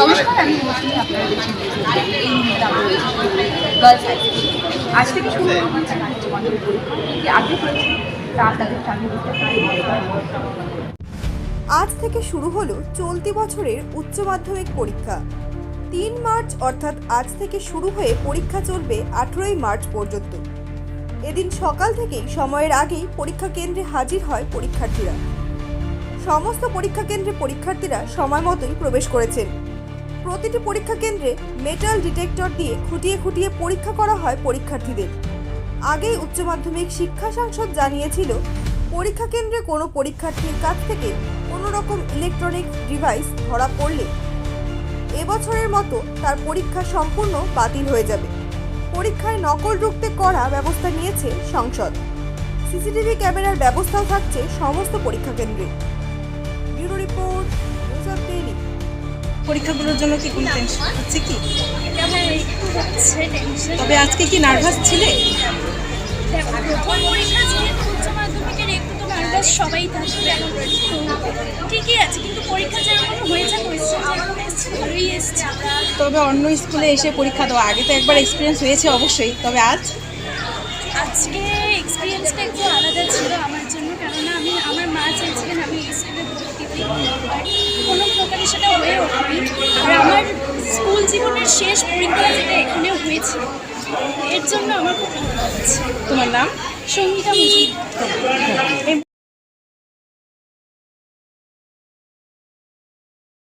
নমস্কার, আমি আপনারা দেখছেন গার্লস আজ থেকে শুরু হচ্ছে আগে আজ থেকে শুরু হলো চলতি বছরের উচ্চ মাধ্যমিক পরীক্ষা। তিন মার্চ অর্থাৎ আজ থেকে শুরু হয়ে পরীক্ষা চলবে আঠেরোই মার্চ পর্যন্ত। এদিন সকাল থেকেই সময়ের আগেই পরীক্ষা কেন্দ্রে হাজির হয় পরীক্ষার্থীরা। সমস্ত পরীক্ষা কেন্দ্রে পরীক্ষার্থীরা সময় মতোই প্রবেশ করেছেন। প্রতিটি পরীক্ষা কেন্দ্রে মেটাল ডিটেক্টর দিয়ে খুঁটিয়ে খুঁটিয়ে পরীক্ষা করা হয় পরীক্ষার্থীদের। আগেই উচ্চ মাধ্যমিক শিক্ষা সংসদ জানিয়েছিল, পরীক্ষা কেন্দ্রে কোনো পরীক্ষার্থীর কাছ থেকে কোনো রকম ইলেকট্রনিক ডিভাইস ধরা পড়লে এবছরের মতো তার পরীক্ষা সম্পূর্ণ বাতিল হয়ে যাবে। পরীক্ষায় নকল রুখতে করা ব্যবস্থা নিয়েছে সংসদ। সিসিটিভি ক্যামেরার ব্যবস্থাও থাকছে সমস্ত পরীক্ষা কেন্দ্রে। ব্যুরো রিপোর্ট পরীক্ষাগুলোর জন্য কি কোনো টেনশন হচ্ছে কি? হ্যাঁ তবে আজকে কি নার্ভাস ছিলে? প্রথম পরীক্ষা যেহেতু উচ্চ মাধ্যমিকের একটু তো নার্ভাস সবাই থাকবে ঠিকই আছে কিন্তু পরীক্ষা যেরকম হয়েছে কোয়েশ্চেন ভালোই এসছে। তবে অন্য স্কুলে এসে পরীক্ষা দেওয়া আগে তো একবার এক্সপিরিয়েন্স হয়েছে অবশ্যই তবে আজ? আজকে এক্সপিরিয়েন্সটা একটু আলাদা ছিল আমার জন্য কোনো প্রকারে সেটা হয়ে ওঠেনি। আর আমার স্কুল জীবনের শেষ পরীক্ষা যেটা এখানে হয়েছে, এর জন্য আমার খুব ভালো লাগছে। তোমার নাম? সঙ্গীতা মজুমদার